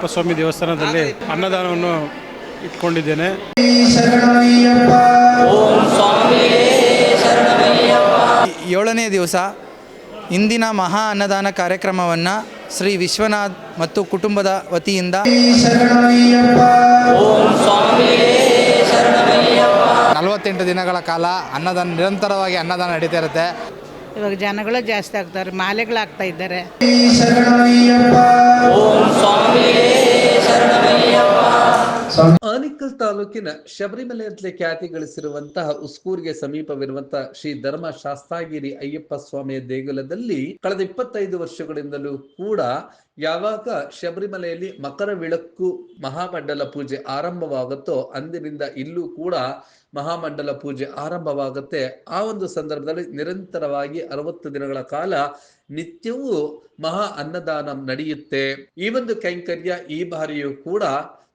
ಅಯ್ಯಪ್ಪ ಸ್ವಾಮಿ ದೇವಸ್ಥಾನದಲ್ಲಿ ಅನ್ನದಾನವನ್ನು ಇಟ್ಕೊಂಡಿದ್ದೇನೆ. ಈ ಏಳನೇ ದಿವಸ ಇಂದಿನ ಮಹಾ ಅನ್ನದಾನ ಕಾರ್ಯಕ್ರಮವನ್ನು ಶ್ರೀ ವಿಶ್ವನಾಥ್ ಮತ್ತು ಕುಟುಂಬದ ವತಿಯಿಂದ ನಲವತ್ತೆಂಟು ದಿನಗಳ ಕಾಲ ಅನ್ನದಾನ ನಿರಂತರವಾಗಿ ಅನ್ನದಾನ ನಡೀತಾ ಇರುತ್ತೆ. ಇವಾಗ ಜನಗಳು ಜಾಸ್ತಿ ಆಗ್ತಾರೆ ಮಾಲೆಗಳು ಆಗ್ತಾ ಇದ್ದಾರೆ ಆನಿಕಲ್ ತಾಲೂಕಿನ ಶಬರಿಮಲೆ ಅಂತಲೇ ಖ್ಯಾತಿ ಗಳಿಸಿರುವಂತಹ ಉಸ್ಕೂರಿಗೆ ಸಮೀಪವಿರುವಂತಹ ಶ್ರೀ ಧರ್ಮ ಶಾಸ್ತಾಗಿರಿ ಅಯ್ಯಪ್ಪ ಸ್ವಾಮಿಯ ದೇಗುಲದಲ್ಲಿ ಕಳೆದ ಇಪ್ಪತ್ತೈದು ವರ್ಷಗಳಿಂದಲೂ ಕೂಡ ಯಾವಾಗ ಶಬರಿಮಲೆಯಲ್ಲಿ ಮಕರ ವಿಳಕ್ಕು ಮಹಾಮಂಡಲ ಪೂಜೆ ಆರಂಭವಾಗುತ್ತೋ ಅಂದಿನಿಂದ ಇಲ್ಲೂ ಕೂಡ ಮಹಾಮಂಡಲ ಪೂಜೆ ಆರಂಭವಾಗುತ್ತೆ. ಆ ಒಂದು ಸಂದರ್ಭದಲ್ಲಿ ನಿರಂತರವಾಗಿ ಅರವತ್ತು ದಿನಗಳ ಕಾಲ ನಿತ್ಯವೂ ಮಹಾ ಅನ್ನದಾನ ನಡೆಯುತ್ತೆ. ಈ ಒಂದು ಕೈಂಕರ್ಯ ಈ ಬಾರಿಯೂ ಕೂಡ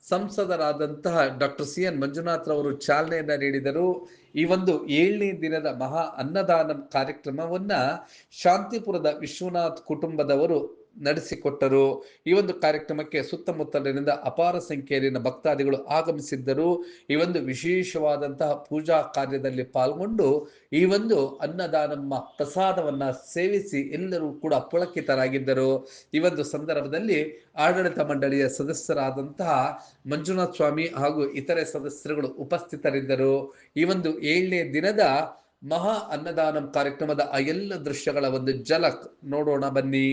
ಸಂಸದರಾದಂತಹ ಡಾಕ್ಟರ್ ಸಿ ಎನ್ ಮಂಜುನಾಥ್ ರವರು ಚಾಲನೆಯನ್ನ ನೀಡಿದರು. ಈ ಒಂದು ಏಳನೇ ದಿನದ ಮಹಾ ಅನ್ನದಾನ ಕಾರ್ಯಕ್ರಮವನ್ನ ಶಾಂತಿಪುರದ ವಿಶ್ವನಾಥ್ ಕುಟುಂಬದವರು ನಡೆಸಿಕೊಟ್ಟರು. ಈ ಒಂದು ಕಾರ್ಯಕ್ರಮಕ್ಕೆ ಸುತ್ತಮುತ್ತಲಿನಿಂದ ಅಪಾರ ಸಂಖ್ಯೆಯಲ್ಲಿನ ಭಕ್ತಾದಿಗಳು ಆಗಮಿಸಿದ್ದರು. ಈ ಒಂದು ವಿಶೇಷವಾದಂತಹ ಪೂಜಾ ಕಾರ್ಯದಲ್ಲಿ ಪಾಲ್ಗೊಂಡು ಈ ಒಂದು ಅನ್ನದಾನಮ್ಮ ಪ್ರಸಾದವನ್ನ ಸೇವಿಸಿ ಎಲ್ಲರೂ ಕೂಡ ಪುಳಕಿತರಾಗಿದ್ದರು. ಈ ಒಂದು ಸಂದರ್ಭದಲ್ಲಿ ಆಡಳಿತ ಮಂಡಳಿಯ ಸದಸ್ಯರಾದಂತಹ ಮಂಜುನಾಥ ಸ್ವಾಮಿ ಹಾಗೂ ಇತರೆ ಸದಸ್ಯರುಗಳು ಉಪಸ್ಥಿತರಿದ್ದರು. ಈ ಒಂದು ಏಳನೇ ದಿನದ ಮಹಾ ಅನ್ನದಾನಂ ಕಾರ್ಯಕ್ರಮದ ಆ ಎಲ್ಲ ದೃಶ್ಯಗಳ ಒಂದು ಜಲಕ್ ನೋಡೋಣ ಬನ್ನಿ.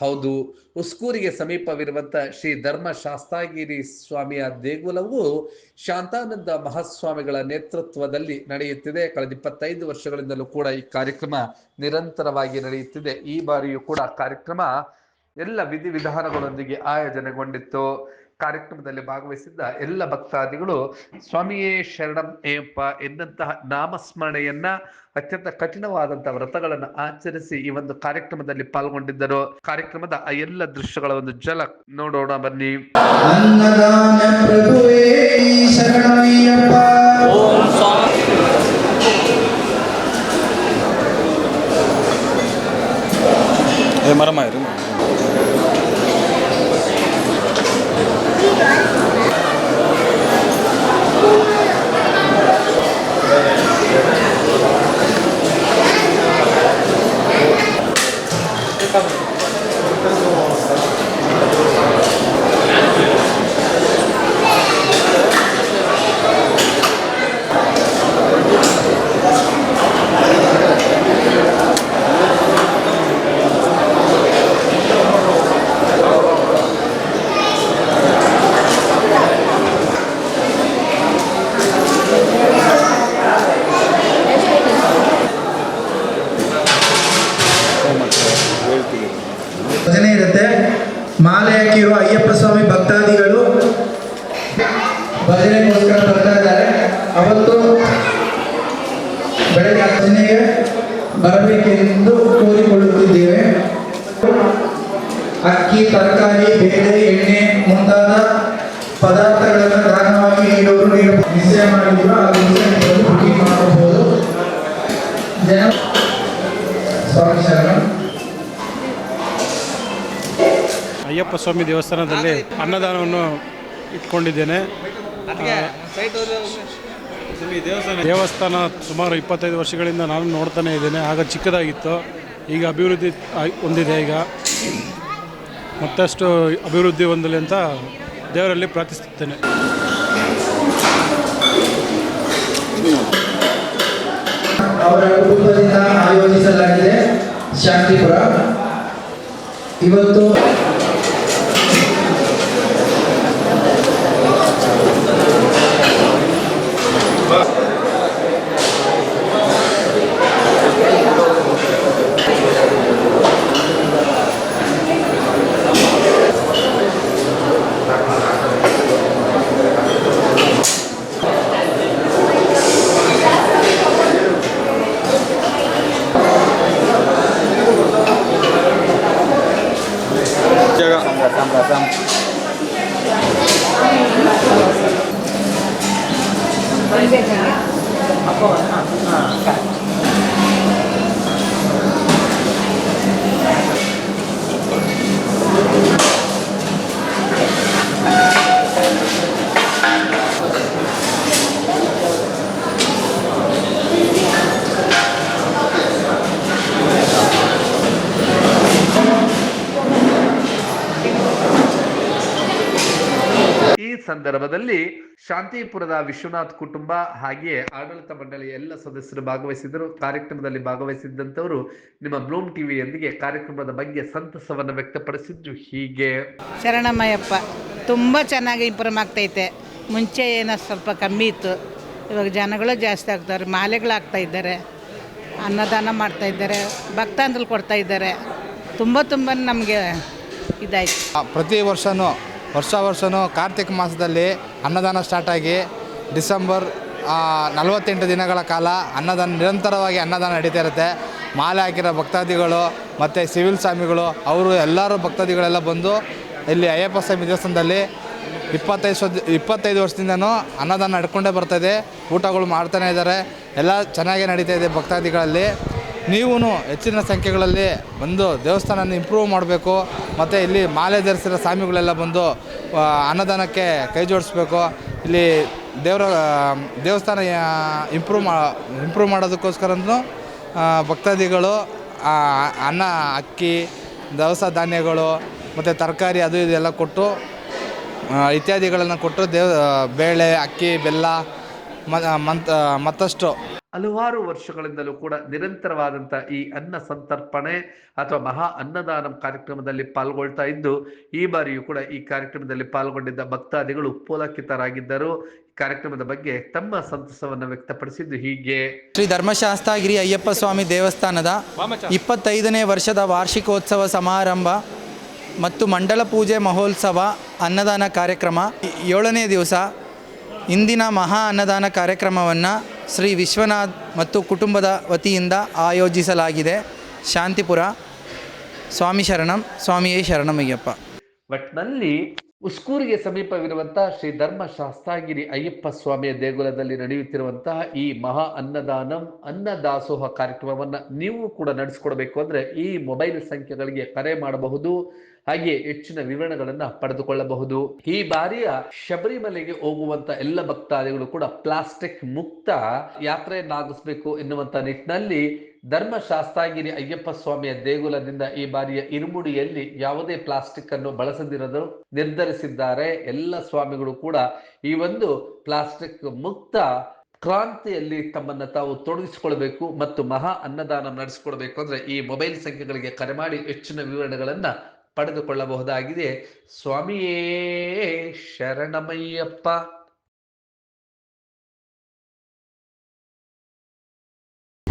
ಹೌದು, ಉಸ್ಕೂರಿಗೆ ಸಮೀಪವಿರುವಂತ ಶ್ರೀ ಧರ್ಮ ಶಾಸ್ತಾಗಿರಿ ಸ್ವಾಮಿಯ ದೇಗುಲವು ಶಾಂತಾನಂದ ಮಹಾಸ್ವಾಮಿಗಳ ನೇತೃತ್ವದಲ್ಲಿ ನಡೆಯುತ್ತಿದೆ. ಕಳೆದ ಇಪ್ಪತ್ತೈದು ವರ್ಷಗಳಿಂದಲೂ ಕೂಡ ಈ ಕಾರ್ಯಕ್ರಮ ನಿರಂತರವಾಗಿ ನಡೆಯುತ್ತಿದೆ. ಈ ಬಾರಿಯೂ ಕೂಡ ಕಾರ್ಯಕ್ರಮ ಎಲ್ಲ ವಿಧಿವಿಧಾನಗಳೊಂದಿಗೆ ಆಯೋಜನೆಗೊಂಡಿತ್ತು. ಕಾರ್ಯಕ್ರಮದಲ್ಲಿ ಭಾಗವಹಿಸಿದ್ದ ಎಲ್ಲ ಭಕ್ತಾದಿಗಳು ಸ್ವಾಮಿಯೇ ಶರಣಂ ಏಪ ಎಂದಂತಹ ನಾಮಸ್ಮರಣೆಯನ್ನ ಅತ್ಯಂತ ಕಠಿಣವಾದಂತಹ ವ್ರತಗಳನ್ನು ಆಚರಿಸಿ ಈ ಒಂದು ಕಾರ್ಯಕ್ರಮದಲ್ಲಿ ಪಾಲ್ಗೊಂಡಿದ್ದರು. ಕಾರ್ಯಕ್ರಮದ ಆ ಎಲ್ಲ ದೃಶ್ಯಗಳ ಒಂದು ಜಲ ನೋಡೋಣ ಬನ್ನಿ. ಮರಮ ಬೆಳಗ್ಗೆ ಹತ್ತನೆಗೆ ಬರಬೇಕೆಂದು ಕೋರಿಕೊಳ್ಳುತ್ತಿದ್ದೇವೆ. ಅಕ್ಕಿ ತರಕಾರಿ ಬೇಳೆ ಎಣ್ಣೆ ಮುಂತಾದ ಪದಾರ್ಥಗಳನ್ನು ದಾನವಾಗಿ ನೀಡುವರು ನಿಶ್ಚಯ ಮಾಡಿದ್ರು. ಅದು ಬುಕಿಂಗ್ ಮಾಡಬಹುದು ಜನ ಸ್ವಾಮಿ ಶರಣ ಅಯ್ಯಪ್ಪ ಸ್ವಾಮಿ ದೇವಸ್ಥಾನದಲ್ಲಿ ಅನ್ನದಾನವನ್ನು ಇಟ್ಕೊಂಡಿದ್ದೇನೆ. ದೇವಸ್ಥಾನ ಸುಮಾರು ಇಪ್ಪತ್ತೈದು ವರ್ಷಗಳಿಂದ ನಾನು ನೋಡ್ತಾನೆ ಇದ್ದೇನೆ. ಆಗ ಚಿಕ್ಕದಾಗಿತ್ತು. ಈಗ ಅಭಿವೃದ್ಧಿ ಹೊಂದಿದೆ ಈಗ. ಮತ್ತಷ್ಟು ಅಭಿವೃದ್ಧಿ ಹೊಂದಲಿ ಅಂತ ದೇವರಲ್ಲಿ ಪ್ರಾರ್ಥಿಸುತ್ತೇನೆ. ಅವರ ಕುಟುಂಬದಿಂದ ಆಯೋಜಿಸಲಾಗಿದೆ ಶಾಂತಿಪುರ. ಇವತ್ತು ಈ ಸಂದರ್ಭದಲ್ಲಿ ಶಾಂತಿಪುರದ ವಿಶ್ವನಾಥ್ ಕುಟುಂಬ ಹಾಗೆಯೇ ಆಡಳಿತ ಮಂಡಳಿಯ ಎಲ್ಲ ಸದಸ್ಯರು ಭಾಗವಹಿಸಿದರು ಕಾರ್ಯಕ್ರಮದಲ್ಲಿ ಭಾಗವಹಿಸಿದ್ದಂಥವರು ನಿಮ್ಮ ಬ್ಲೂಮ್ ಟಿವಿಯೊಂದಿಗೆ ಕಾರ್ಯಕ್ರಮದ ಬಗ್ಗೆ ಸಂತಸವನ್ನು ವ್ಯಕ್ತಪಡಿಸಿದ್ದು ಹೀಗೆ. ಶರಣಮಯ್ಯಪ್ಪ ತುಂಬ ಚೆನ್ನಾಗಿ ಇಂಪ್ರೂವ್ ಆಗ್ತೈತೆ. ಮುಂಚೆ ಏನೋ ಸ್ವಲ್ಪ ಕಮ್ಮಿ ಇತ್ತು. ಇವಾಗ ಜನಗಳು ಜಾಸ್ತಿ ಆಗ್ತಾರೆ ಮಾಲೆಗಳಾಗ್ತಾ ಇದ್ದಾರೆ. ಅನ್ನದಾನ ಮಾಡ್ತಾ ಇದ್ದಾರೆ ಭಕ್ತಾಂದ್ರಲ್ಲಿ ಕೊಡ್ತಾ ಇದ್ದಾರೆ. ತುಂಬ ತುಂಬ ನಮಗೆ ಇದಾಯ್ತು. ಪ್ರತಿ ವರ್ಷವೂ ವರ್ಷ ವರ್ಷವೂ ಕಾರ್ತಿಕ ಮಾಸದಲ್ಲಿ ಅನ್ನದಾನ ಸ್ಟಾರ್ಟಾಗಿ ಡಿಸೆಂಬರ್ ನಲವತ್ತೆಂಟು ದಿನಗಳ ಕಾಲ ಅನ್ನದಾನ ನಿರಂತರವಾಗಿ ಅನ್ನದಾನ ನಡೀತಾ ಇರುತ್ತೆ. ಮಾಲೆ ಹಾಕಿರೋ ಭಕ್ತಾದಿಗಳು ಮತ್ತು ಸಿವಿಲ್ ಸ್ವಾಮಿಗಳು, ಅವರು ಎಲ್ಲರೂ ಭಕ್ತಾದಿಗಳೆಲ್ಲ ಬಂದು ಇಲ್ಲಿ ಅಯ್ಯಪ್ಪ ಸ್ವಾಮಿ ದೇವಸ್ಥಾನದಲ್ಲಿ ಇಪ್ಪತ್ತೈದು ಇಪ್ಪತ್ತೈದು ವರ್ಷದಿಂದನೂ ಅನ್ನದಾನ ನಡ್ಕೊಂಡೇ ಬರ್ತಾಯಿದೆ ಊಟಗಳು ಮಾಡ್ತಾನೆ ಇದ್ದಾರೆ. ಎಲ್ಲ ಚೆನ್ನಾಗೇ ನಡೀತಾ ಇದೆ ಭಕ್ತಾದಿಗಳಲ್ಲಿ. ನೀವು ಹೆಚ್ಚಿನ ಸಂಖ್ಯೆಗಳಲ್ಲಿ ಬಂದು ದೇವಸ್ಥಾನನ ಇಂಪ್ರೂವ್ ಮಾಡಬೇಕು, ಮತ್ತು ಇಲ್ಲಿ ಮಾಲೆ ಧರಿಸಿರೋ ಸ್ವಾಮಿಗಳೆಲ್ಲ ಬಂದು ಅನ್ನದಾನಕ್ಕೆ ಕೈ ಜೋಡಿಸ್ಬೇಕು. ಇಲ್ಲಿ ದೇವರ ದೇವಸ್ಥಾನ ಇಂಪ್ರೂವ್ ಮಾ ಇಂಪ್ರೂವ್ ಮಾಡೋದಕ್ಕೋಸ್ಕರನೂ ಭಕ್ತಾದಿಗಳು ಅನ್ನ, ಅಕ್ಕಿ, ದವಸ ಧಾನ್ಯಗಳು, ಮತ್ತು ತರಕಾರಿ ಅದು ಇದೆಲ್ಲ ಕೊಟ್ಟು ಇತ್ಯಾದಿಗಳನ್ನು ಕೊಟ್ಟು ದೇವ ಬೇಳೆ, ಅಕ್ಕಿ, ಬೆಲ್ಲ ಮತ್ತಷ್ಟು ಹಲವಾರು ವರ್ಷಗಳಿಂದಲೂ ಕೂಡ ನಿರಂತರವಾದಂಥ ಈ ಅನ್ನ ಸಂತರ್ಪಣೆ ಅಥವಾ ಮಹಾ ಅನ್ನದಾನ ಕಾರ್ಯಕ್ರಮದಲ್ಲಿ ಪಾಲ್ಗೊಳ್ತಾ ಇದ್ದು, ಈ ಬಾರಿಯೂ ಕೂಡ ಈ ಕಾರ್ಯಕ್ರಮದಲ್ಲಿ ಪಾಲ್ಗೊಂಡಿದ್ದ ಭಕ್ತಾದಿಗಳು ಪುಲಕಿತರಾಗಿದ್ದರು ಕಾರ್ಯಕ್ರಮದ ಬಗ್ಗೆ ತಮ್ಮ ಸಂತಸವನ್ನು ವ್ಯಕ್ತಪಡಿಸಿದ್ದು ಹೀಗೆ. ಶ್ರೀ ಧರ್ಮಶಾಸ್ತ್ರಗಿರಿ ಅಯ್ಯಪ್ಪ ಸ್ವಾಮಿ ದೇವಸ್ಥಾನದ ಇಪ್ಪತ್ತೈದನೇ ವರ್ಷದ ವಾರ್ಷಿಕೋತ್ಸವ ಸಮಾರಂಭ ಮತ್ತು ಮಂಡಲ ಪೂಜೆ ಮಹೋತ್ಸವ ಅನ್ನದಾನ ಕಾರ್ಯಕ್ರಮ. ಏಳನೇ ದಿವಸ ಇಂದಿನ ಮಹಾ ಅನ್ನದಾನ ಕಾರ್ಯಕ್ರಮವನ್ನು ಶ್ರೀ ವಿಶ್ವನಾಥ್ ಮತ್ತು ಕುಟುಂಬದ ವತಿಯಿಂದ ಆಯೋಜಿಸಲಾಗಿದೆ ಶಾಂತಿಪುರ ಸ್ವಾಮಿ ಶರಣಂ ಸ್ವಾಮಿಯೇ ಶರಣಮಯ್ಯಪ್ಪ ಒಟ್ನಲ್ಲಿ ಉಸ್ಕೂರಿಗೆ ಸಮೀಪವಿರುವಂತಹ ಶ್ರೀ ಧರ್ಮ ಶಾಸ್ತಾಗಿರಿ ಅಯ್ಯಪ್ಪ ಸ್ವಾಮಿಯ ದೇಗುಲದಲ್ಲಿ ನಡೆಯುತ್ತಿರುವಂತಹ ಈ ಮಹಾ ಅನ್ನದಾನಂ, ಅನ್ನದಾಸೋಹ ಕಾರ್ಯಕ್ರಮವನ್ನ ನೀವು ಕೂಡ ನಡೆಸಿಕೊಡ್ಬೇಕು ಅಂದ್ರೆ ಈ ಮೊಬೈಲ್ ಸಂಖ್ಯೆಗಳಿಗೆ ಕರೆ ಮಾಡಬಹುದು ಹಾಗೆ ಹೆಚ್ಚಿನ ವಿವರಣೆಗಳನ್ನ ಪಡೆದುಕೊಳ್ಳಬಹುದು. ಈ ಬಾರಿಯ ಶಬರಿಮಲೆಗೆ ಹೋಗುವಂತ ಎಲ್ಲ ಭಕ್ತಾದಿಗಳು ಕೂಡ ಪ್ಲಾಸ್ಟಿಕ್ ಮುಕ್ತ ಯಾತ್ರೆಯನ್ನಾಗಿಸ್ಬೇಕು ಎನ್ನುವಂತ ನಿಟ್ಟಿನಲ್ಲಿ ಧರ್ಮ ಶಾಸ್ತಾಗಿರಿ ಅಯ್ಯಪ್ಪ ಸ್ವಾಮಿಯ ದೇಗುಲದಿಂದ ಈ ಬಾರಿಯ ಇರುಮುಡಿಯಲ್ಲಿ ಯಾವುದೇ ಪ್ಲಾಸ್ಟಿಕ್ ಅನ್ನು ಬಳಸದಿರಲು ನಿರ್ಧರಿಸಿದ್ದಾರೆ. ಎಲ್ಲ ಸ್ವಾಮಿಗಳು ಕೂಡ ಈ ಒಂದು ಪ್ಲಾಸ್ಟಿಕ್ ಮುಕ್ತ ಕ್ರಾಂತಿಯಲ್ಲಿ ತಮ್ಮನ್ನು ತಾವು ತೊಡಗಿಸಿಕೊಳ್ಬೇಕು ಮತ್ತು ಮಹಾ ಅನ್ನದಾನ ನಡೆಸಿಕೊಳ್ಬೇಕು ಅಂದ್ರೆ ಈ ಮೊಬೈಲ್ ಸಂಖ್ಯೆಗಳಿಗೆ ಕರೆ ಮಾಡಿ ಹೆಚ್ಚಿನ ವಿವರಣೆಗಳನ್ನ ಪಡೆದುಕೊಳ್ಳಬಹುದಾಗಿದೆ. ಸ್ವಾಮಿಯೇ ಶರಣಮಯ್ಯಪ್ಪ.